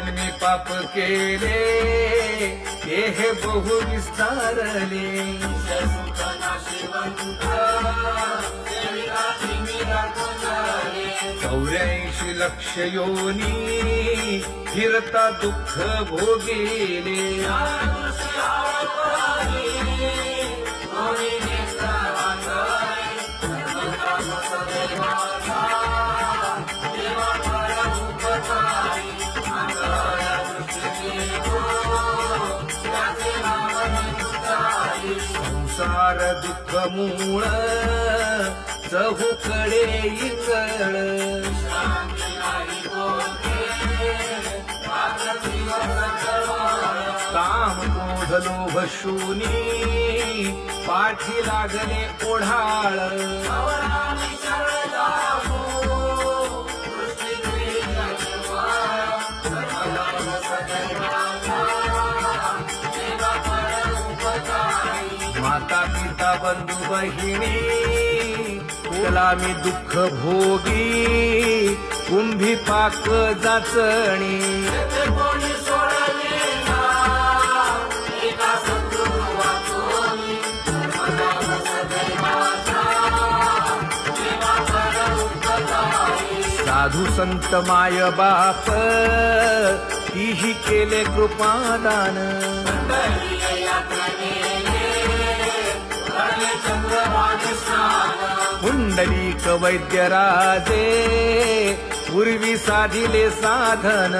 पाप केले ते हे बहु विस्तारले. चौऱ्याऐंशी लक्ष योनी फिरता दुःख भोगेले. संसार दुःख मूळ चहूकडे इंगळ. काम क्रोध लोभ शूनी पाठी लागले ओढाळ माता पिता बंधू बहिणी मी दुःख भोगी कुंभी पाक जाचणी. साधू संत माय बाप तीही केले कृपादान. पुंडलीक वैद्यराजे पूर्वी साधिले साधन.